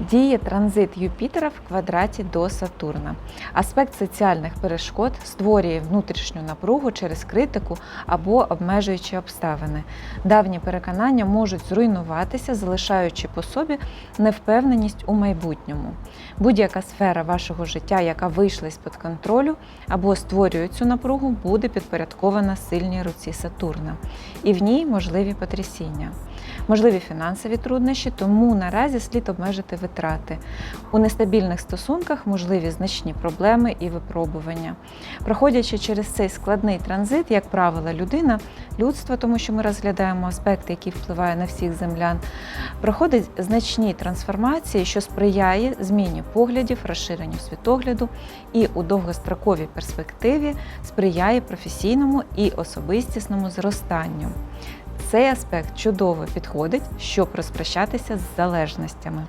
Діє транзит Юпітера в квадраті до Сатурна. Аспект соціальних перешкод створює внутрішню напругу через критику або обмежуючі обставини. Давні переконання можуть зруйнуватися, залишаючи по собі невпевненість у майбутньому. Будь-яка сфера вашого життя, яка вийшла з-під контролю або створює цю напругу, буде підпорядкована сильній руці Сатурна, і в ній можливі потрясіння. Можливі фінансові труднощі, тому наразі слід обмежити витрати. У нестабільних стосунках можливі значні проблеми і випробування. Проходячи через цей складний транзит, як правило, людина, людство, тому що ми розглядаємо аспекти, які впливають на всіх землян, проходить значні трансформації, що сприяє зміні поглядів, розширенню світогляду і у довгостроковій перспективі сприяє професійному і особистісному зростанню. Цей аспект чудово підходить, щоб розпрощатися з залежностями.